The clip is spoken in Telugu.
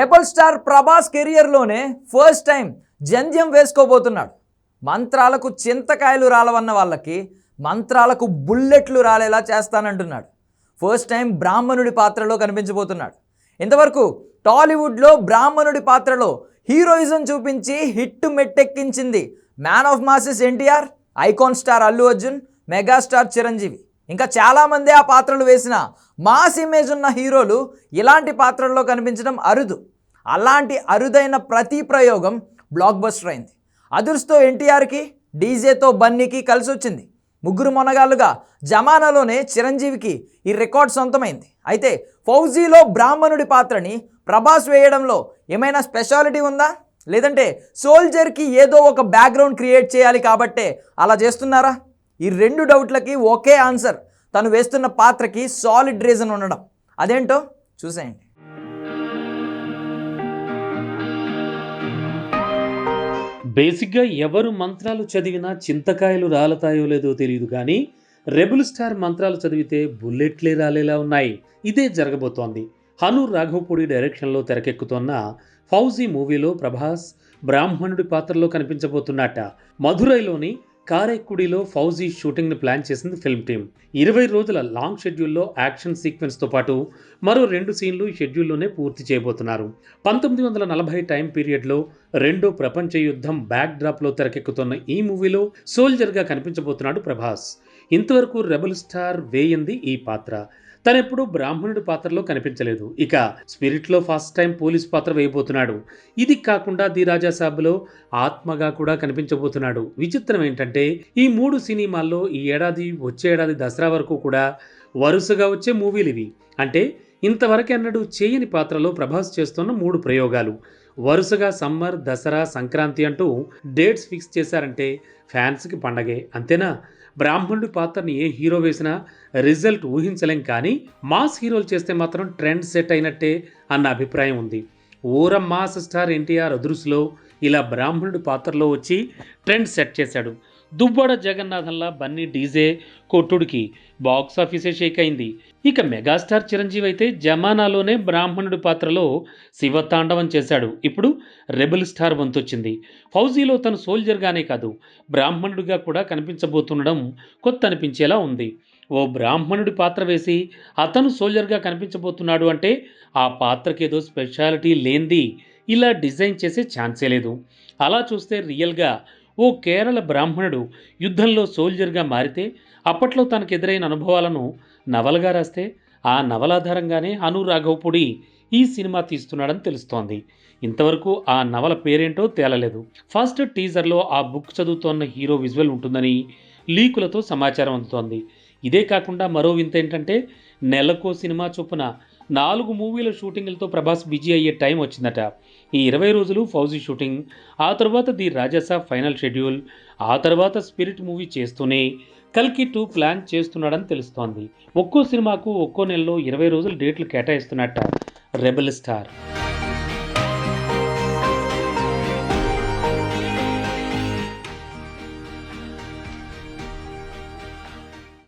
రెబల్ స్టార్ ప్రభాస్ కెరియర్లోనే ఫస్ట్ టైం జంధ్యం వేసుకోబోతున్నాడు. మంత్రాలకు చింతకాయలు రాలవన్న వాళ్ళకి మంత్రాలకు బుల్లెట్లు రాలేలా చేస్తానంటున్నాడు. ఫస్ట్ టైం బ్రాహ్మణుడి పాత్రలో కనిపించబోతున్నాడు. ఇంతవరకు టాలీవుడ్లో బ్రాహ్మణుడి పాత్రలో హీరోయిజం చూపించి hit మెట్టెక్కించింది man of masses NTR icon star Allu Arjun megastar Chiranjeevi. ఇంకా చాలామంది ఆ పాత్రలు వేసిన మాస్ ఇమేజ్ ఉన్న హీరోలు ఇలాంటి పాత్రల్లో కనిపించడం అరుదు. అలాంటి అరుదైన ప్రతి ప్రయోగం బ్లాక్ బస్టర్ అయింది. అదుర్స్తో ఎన్టీఆర్కి డీజేతో బన్నీకి కలిసి వచ్చింది ముగ్గురు మొనగాళ్ళుగా జమానాలోనే చిరంజీవికి ఈ రికార్డ్ సొంతమైంది. అయితే ఫౌజీలో బ్రాహ్మణుడి పాత్రని ప్రభాస్ వేయడంలో ఏమైనా స్పెషాలిటీ ఉందా? లేదంటే సోల్జర్కి ఏదో ఒక బ్యాక్గ్రౌండ్ క్రియేట్ చేయాలి కాబట్టే అలా చేస్తున్నారా? ఈ రెండు డౌట్లకి ఒకే ఆన్సర్. తను వేస్తున్న పాత్రకి సాలిడ్ రీజన్ ఉండడం. అదేంటో చూసేయండి. బేసిక్గా ఎవరు మంత్రాలు చదివినా చింతకాయలు రాలతాయో లేదో తెలియదు కానీ రెబుల్ స్టార్ మంత్రాలు చదివితే బుల్లెట్లే రాలేలా ఉన్నాయి. ఇదే జరగబోతోంది. హను రాఘవపూడి డైరెక్షన్లో తెరకెక్కుతోన్న ఫౌజీ మూవీలో ప్రభాస్ బ్రాహ్మణుడి పాత్రలో కనిపించబోతున్నట్ట మధురైలోని కారైక్కుడిలో ఫౌజీ షూటింగ్ను ప్లాన్ చేసింది ఫిల్మ్ టీం ఇరవై రోజుల లాంగ్ షెడ్యూల్లో యాక్షన్ సీక్వెన్స్తో పాటు మరో రెండు సీన్లు షెడ్యూల్లోనే పూర్తి చేయబోతున్నారు. పంతొమ్మిది వందల నలభై టైం పీరియడ్లో రెండో ప్రపంచ యుద్ధం బ్యాక్ డ్రాప్లో తెరకెక్కుతున్న ఈ మూవీలో సోల్జర్గా కనిపించబోతున్నాడు ప్రభాస్. ఇంతవరకు రెబల్ స్టార్ వేయింది ఈ పాత్ర. తనెప్పుడు బ్రాహ్మణుడి పాత్రలో కనిపించలేదు. ఇక స్పిరిట్లో ఫస్ట్ టైం పోలీస్ పాత్ర వేయబోతున్నాడు. ఇది కాకుండా ది రాజా సాబ్లో ఆత్మగా కూడా కనిపించబోతున్నాడు. విచిత్రం ఏంటంటే ఈ మూడు సినిమాల్లో ఈ ఏడాది వచ్చే ఏడాది దసరా వరకు కూడా వరుసగా వచ్చే మూవీలు ఇవి. అంటే ఇంతవరకు అన్నడు చేయని పాత్రలో ప్రభాస్ చేస్తున్న మూడు ప్రయోగాలు. వరుసగా సమ్మర్ దసరా సంక్రాంతి అంటూ డేట్స్ ఫిక్స్ చేశారంటే ఫ్యాన్స్కి పండగే. అంతేనా? బ్రాహ్మణుడి పాత్రని ఏ హీరో వేసినా రిజల్ట్ ఊహించలేం కానీ మాస్ హీరోలు చేస్తే మాత్రం ట్రెండ్ సెట్ అయినట్టే అన్న అభిప్రాయం ఉంది. ఊర మాస్ స్టార్ ఎన్టీఆర్ అదృశ్లో ఇలా బ్రాహ్మణుడి పాత్రలో వచ్చి ట్రెండ్ సెట్ చేశాడు. దువ్వాడ జగన్నాథంలా బన్నీ డీజే కొట్టుడికి బాక్స్ ఆఫీసే షేక్ అయింది. ఇక మెగాస్టార్ చిరంజీవి అయితే జమానాలోనే బ్రాహ్మణుడి పాత్రలో శివతాండవం చేశాడు. ఇప్పుడు రెబల్ స్టార్ వంతొచ్చింది. ఫౌజీలో తను సోల్జర్గానే కాదు బ్రాహ్మణుడిగా కూడా కనిపించబోతుండడం కొత్త అనిపించేలా ఉంది. ఓ బ్రాహ్మణుడి పాత్ర వేసి అతను సోల్జర్గా కనిపించబోతున్నాడు అంటే ఆ పాత్రకి ఏదో స్పెషాలిటీ లేనిది ఇలా డిజైన్ చేసే ఛాన్సే లేదు. అలా చూస్తే రియల్గా ఓ కేరళ బ్రాహ్మణుడు యుద్ధంలో సోల్జర్గా మారితే అప్పట్లో తనకు ఎదురైన అనుభవాలను నవలగా రాస్తే ఆ నవలాధారంగానే అను రాఘవపూడి ఈ సినిమా తీస్తున్నాడని తెలుస్తోంది. ఇంతవరకు ఆ నవల పేరేంటో తేలలేదు. ఫస్ట్ టీజర్లో ఆ బుక్ చదువుతోన్న హీరో విజువల్ ఉంటుందని లీకులతో సమాచారం అందుతోంది. ఇదే కాకుండా మరో వింత ఏంటంటే నెలకో సినిమా చొప్పున నాలుగు మూవీల షూటింగ్లతో ప్రభాస్ బిజీ అయ్యే టైం వచ్చిందట. ఈ ఇరవై రోజులు ఫౌజీ షూటింగ్ ఆ తర్వాత ది రాజసా ఫైనల్ షెడ్యూల్ ఆ తర్వాత స్పిరిట్ మూవీ చేస్తూనే కల్కి టూ ప్లాన్ చేస్తున్నాడని తెలుస్తోంది. ఒక్కో సినిమాకు ఒక్కో నెలలో ఇరవై రోజులు డేట్లు కేటాయిస్తున్నట్ట రెబల్ స్టార్.